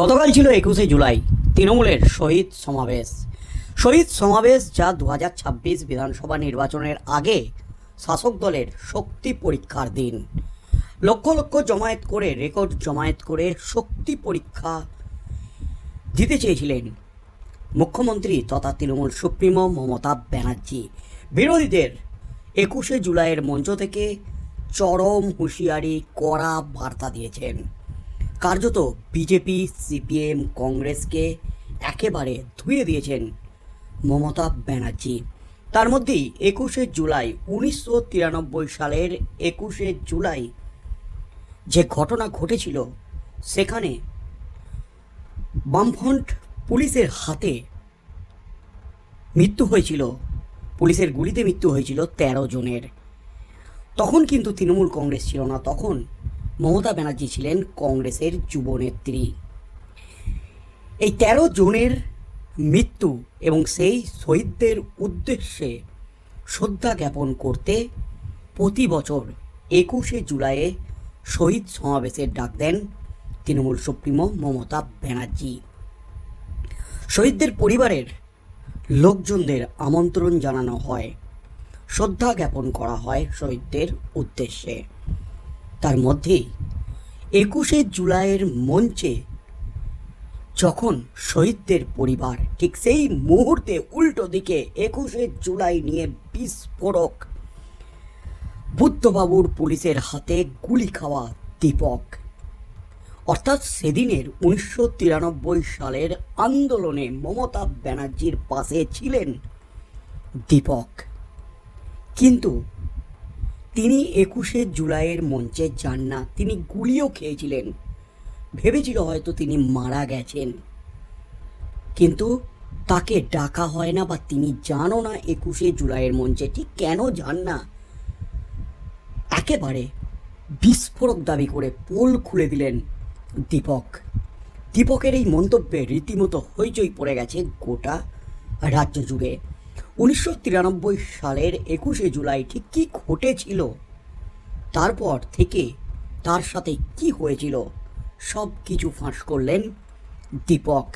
গতকাল ছিল একুশে জুলাই, তৃণমূলের শহীদ সমাবেশ। শহীদ সমাবেশ যা দু বিধানসভা নির্বাচনের আগে শাসক দলের শক্তি পরীক্ষার দিন। লক্ষ লক্ষ জমায়েত করে, রেকর্ড জমায়েত করে শক্তি পরীক্ষা দিতে চেয়েছিলেন মুখ্যমন্ত্রী তথা তৃণমূল সুপ্রিমো মমতা ব্যানার্জি। বিরোধীদের একুশে জুলাইয়ের মঞ্চ থেকে চরম হুঁশিয়ারি, কড়া বার্তা দিয়েছেন। কার্যত বিজেপি, সিপিএম, কংগ্রেসকে একেবারে ধুয়ে দিয়েছেন মমতা ব্যানার্জি। তার মধ্যেই একুশে জুলাই, উনিশশো তিরানব্বই সালের একুশে জুলাই যে ঘটনা ঘটেছিল, সেখানে বামফ্রন্ট পুলিশের হাতে মৃত্যু হয়েছিল। পুলিশের গুলিতে মৃত্যু হয়েছিল তেরো জনের। তখন কিন্তু তৃণমূল কংগ্রেস ছিল না, তখন মমতা ব্যানার্জি ছিলেন কংগ্রেসের যুবনেত্রী। এই তেরো জনের মৃত্যু এবং সেই শহীদদের উদ্দেশ্যে শ্রদ্ধা জ্ঞাপন করতে প্রতি বছর একুশে জুলাইয়ে শহীদ সমাবেশের ডাক দেন তৃণমূল সুপ্রিমো মমতা ব্যানার্জি। শহীদদের পরিবারের লোকজনদের আমন্ত্রণ জানানো হয়। শ্রদ্ধা জ্ঞাপন করা হয় শহীদদের উদ্দেশ্যে। তার মধ্যেই একুশে জুলাইয়ের মঞ্চে যখন শহীদদের পরিবার ঠিক সেই মুহূর্তে উল্টো দিকে একুশে জুলাই নিয়ে বিস্ফোরক, বুদ্ধবাবুর পুলিশের হাতে গুলি খাওয়া দীপক। অর্থাৎ সেদিনের উনিশশো তিরানব্বই সালের আন্দোলনে মমতা ব্যানার্জির পাশে ছিলেন দীপক। কিন্তু তিনি একুশে জুলাইয়ের মঞ্চে যান না, তিনি গুলিও খেয়েছিলেন। ভেবেছিল হয়তো তিনি মারা গেছেন। কিন্তু তাকে ডাকা হয় না বা তিনি জানো না একুশে জুলাইয়ের মঞ্চে, ঠিক কেন যান না? একেবারে বিস্ফোরক দাবি করে পোল খুলে দিলেন দীপক। দীপকের এই মন্তব্যে রীতিমতো হইচই পড়ে গেছে গোটা রাজ্য জুড়ে। উনিশশো তিরানব্বই সালের একুশে জুলাই ঠিক কী ঘটেছিল? তারপর থেকে তার সাথে কি হয়েছিল? সব কিছু ফাঁস করলেন দীপক।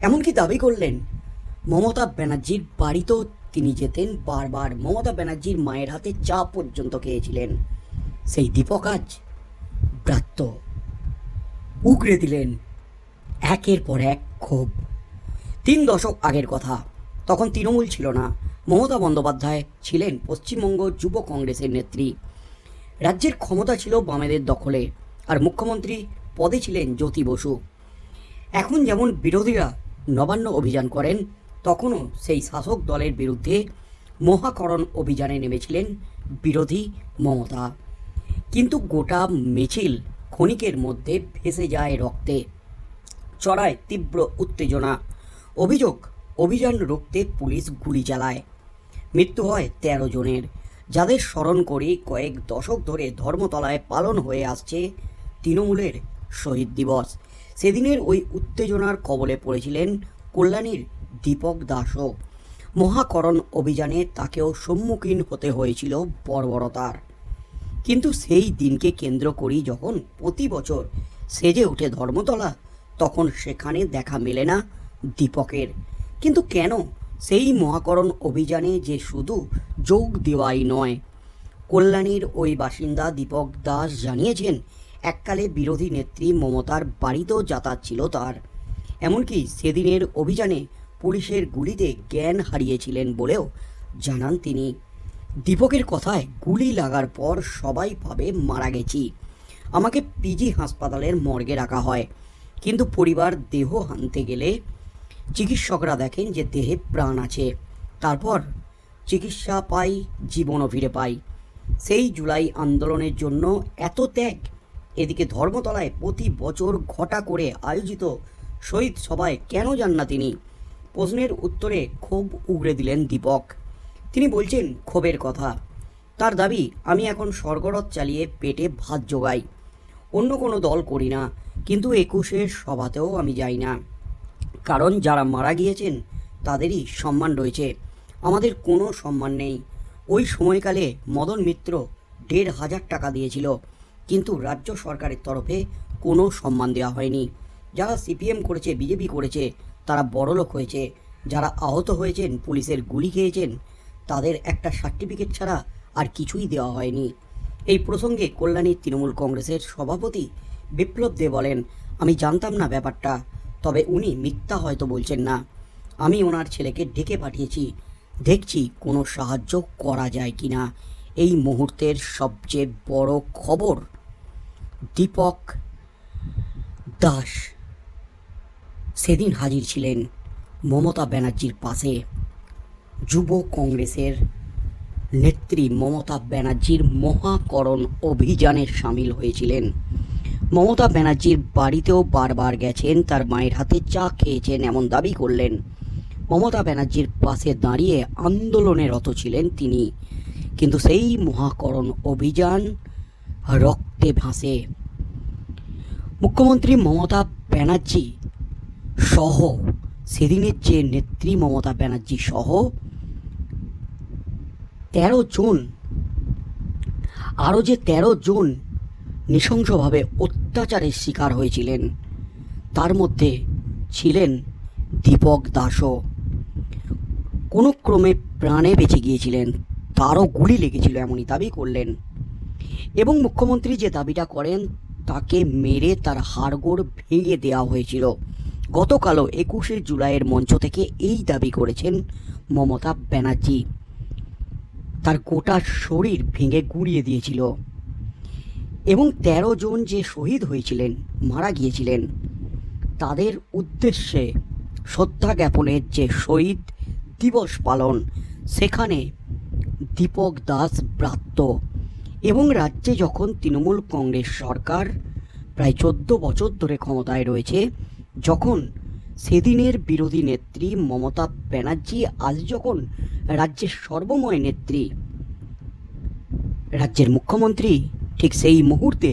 এমনকি দাবি করলেন, মমতা ব্যানার্জির বাড়িতেও তিনি যেতেন, বারবার মমতা ব্যানার্জির মায়ের হাতে চা পর্যন্ত খেয়েছিলেন। সেই দীপক আজ ব্রাত্য। উগড়ে দিলেন একের পর এক ক্ষোভ। তিন দশক আগের কথা। তখন তৃণমূল ছিল না। মমতা বন্দ্যোপাধ্যায় ছিলেন পশ্চিমবঙ্গ যুব কংগ্রেসের নেত্রী। রাজ্যের ক্ষমতা ছিল বামেদের দখলে আর মুখ্যমন্ত্রী পদে ছিলেন জ্যোতি বসু। এখন যেমন বিরোধীরা নবান্ন অভিযান করেন, তখনও সেই শাসক দলের বিরুদ্ধে মহাকরণ অভিযানে নেমেছিলেন বিরোধী মমতা। কিন্তু গোটা মিছিল ক্ষণিকের মধ্যে ভেসে যায় রক্তে। চড়ায় তীব্র উত্তেজনা। অভিযোগ অভিযান রুখতে পুলিশ গুলি চালায়। মৃত্যু হয় তেরো জনের। যাদের স্মরণ করে কয়েক দশক ধরে ধর্মতলায় পালন হয়ে আসছে তৃণমূলের শহীদ দিবস। সেদিনের ওই উত্তেজনার কবলে পড়েছিলেন কল্যাণীর দীপক দাসও। মহাকরণ অভিযানে তাকেও সম্মুখীন হতে হয়েছিল বর্বরতার। কিন্তু সেই দিনকে কেন্দ্র করেই যখন প্রতি বছর সেজে ওঠে ধর্মতলা, তখন সেখানে দেখা মেলে না দীপকের। কিন্তু কেন? সেই মহাকরণ অভিযানে যে শুধু যোগ দেওয়াই নয়, কল্যাণীর ওই বাসিন্দা দীপক দাস জানিয়েছেন, এককালে বিরোধী নেত্রী মমতার বাড়িতেও যাতায়াত ছিল তার। এমনকি সেদিনের অভিযানে পুলিশের গুলিতে জ্ঞান হারিয়েছিলেন বলেও জানান তিনি। দীপকের কথায় গুলি লাগার পর সবাই ভাবে মারা গেছি। আমাকে পিজি হাসপাতালের মর্গে রাখা হয়। কিন্তু পরিবার দেহ হানতে গেলে চিকিৎসকরা দেখেন যে দেহে প্রাণ আছে। তারপর চিকিৎসা পাই, জীবনও ফিরে পাই। সেই জুলাই আন্দোলনের জন্য এত ত্যাগ। এদিকে ধর্মতলায় প্রতি বছর ঘটা করে আয়োজিত শহীদ সভায় কেন যান না তিনি? প্রশ্নের উত্তরে ক্ষোভ উগড়ে দিলেন দীপক। তিনি বলছেন, ক্ষোভের কথা। তার দাবি, আমি এখন স্বর্গরথ চালিয়ে পেটে ভাত জোগাই। অন্য কোনো দল করি না, কিন্তু একুশের সভাতেও আমি যাই না। কারণ যারা মারা গিয়েছেন, তাদেরই সম্মান রয়েছে। আমাদের কোনো সম্মান নেই। ওই সময়কালে মদন মিত্র দেড় হাজার টাকা দিয়েছিল, কিন্তু রাজ্য সরকারের তরফে কোনো সম্মান দেওয়া হয়নি। যারা সিপিএম করেছে, বিজেপি করেছে, তারা বড়লোক হয়েছে। যারা আহত হয়েছেন, পুলিশের গুলি খেয়েছেন, তাদের একটা সার্টিফিকেট ছাড়া আর কিছুই দেওয়া হয়নি। এই প্রসঙ্গে কল্যাণীর তৃণমূল কংগ্রেসের সভাপতি বিপ্লব দে বলেন, আমি জানতাম না ব্যাপারটা। তবে উনি মিথ্যা হয়তো বলছেন না। আমি ওনার ছেলেকে ডেকে পাঠিয়েছি। দেখছি কোনো সাহায্য করা যায় কিনা। এই মুহূর্তের সবচেয়ে বড় খবর দীপক দাস। সেদিন হাজির ছিলেন মমতা ব্যানার্জির পাশে। যুব কংগ্রেসের নেত্রী মমতা ব্যানার্জির মহাকরণ অভিযানে সামিল হয়েছিলেন। মমতা ব্যানার্জির বাড়িতেও বারবার গেছেন, তার মায়ের হাতে চা খেয়েছেন এমন দাবি করলেন। মমতা ব্যানার্জির পাশে দাঁড়িয়ে আন্দোলনে রত ছিলেন তিনি। কিন্তু সেই মহাকরণ অভিযান রক্তে ভাসে। মুখ্যমন্ত্রী মমতা ব্যানার্জি সহ, সেদিনের যে নেত্রী মমতা ব্যানার্জি সহ, তেরো জন, আরও যে তেরো জন নৃশংসভাবে অত্যাচারের শিকার হয়েছিলেন। তার মধ্যে ছিলেন দীপক দাসও। কোনো ক্রমে প্রাণে বেঁচে গিয়েছিলেন। তারও গুলি লেগেছিল এমনই দাবি করলেন। এবং মুখ্যমন্ত্রী যে দাবিটা করেন, তাকে মেরে তার হাড়গোড় ভেঙে দেওয়া হয়েছিল। গতকালও একুশে জুলাইয়ের মঞ্চ থেকে এই দাবি করেছেন মমতা ব্যানার্জি। তার গোটা শরীর ভেঙে গুড়িয়ে দিয়েছিল। এবং তেরো জন যে শহীদ হয়েছিলেন, মারা গিয়েছিলেন, তাদের উদ্দেশ্যে শ্রদ্ধা জ্ঞাপনের যে শহীদ দিবস পালন, সেখানে দীপক দাস ব্রাত্য এবং রাজ্যে যখন তৃণমূল কংগ্রেস সরকার প্রায় চোদ্দ বছর ধরে ক্ষমতায় রয়েছে, যখন সেদিনের বিরোধী নেত্রী মমতা ব্যানার্জি, আজ যখন রাজ্যের সর্বময় নেত্রী, রাজ্যের মুখ্যমন্ত্রী ঠিক সেই মুহূর্তে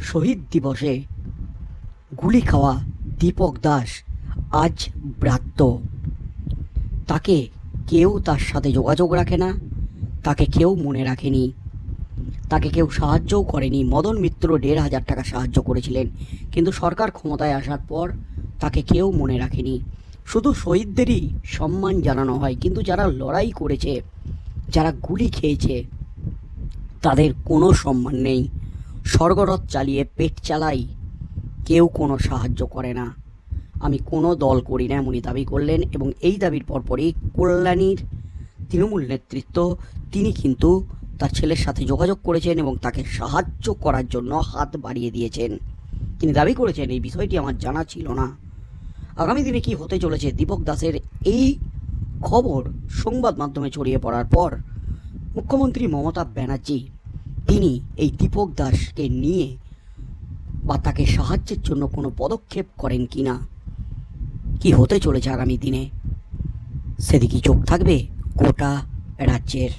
শহীদ দিবসে গুলি খাওয়া দীপক দাস আজ ব্রাত্য। তাকে কেউ তার সাথে যোগাযোগ রাখে না, তাকে কেউ মনে রাখেনি। তাকে কেউ সাহায্যও করেনি। মদন মিত্র দেড় হাজার টাকা সাহায্য করেছিলেন, কিন্তু সরকার ক্ষমতায় আসার পর তাকে কেউ মনে রাখেনি। শুধু শহীদদেরই সম্মান জানানো হয়, কিন্তু যারা লড়াই করেছে, যারা গুলি খেয়েছে তাদের কোনো সম্মান নেই। স্বর্গরথ চালিয়ে পেট চালাই। কেউ কোনো সাহায্য করে না। আমি কোনো দল করি না, এমনই দাবি করলেন এবং এই দাবির পরপরই কল্যাণীর তৃণমূল নেতৃত্ব, তিনি কিন্তু তার ছেলের সাথে যোগাযোগ করেছেন এবং তাকে সাহায্য করার জন্য হাত বাড়িয়ে দিয়েছেন। তিনি দাবি করেছেন, এই বিষয়টি আমার জানা ছিল না। আগামী দিনে কি হতে চলেছে? দীপক দাসের এই খবর সংবাদ মাধ্যমে ছড়িয়ে পড়ার পর মুখ্যমন্ত্রী মমতা ব্যানার্জি, তিনি এই দীপক দাসকে নিয়ে বা তাকে সাহায্যের জন্য কোনো পদক্ষেপ করেন কি না? কি হতে চলেছে আগামী দিনে? সেদিকে চোখ থাকবে? গোটা রাজ্যের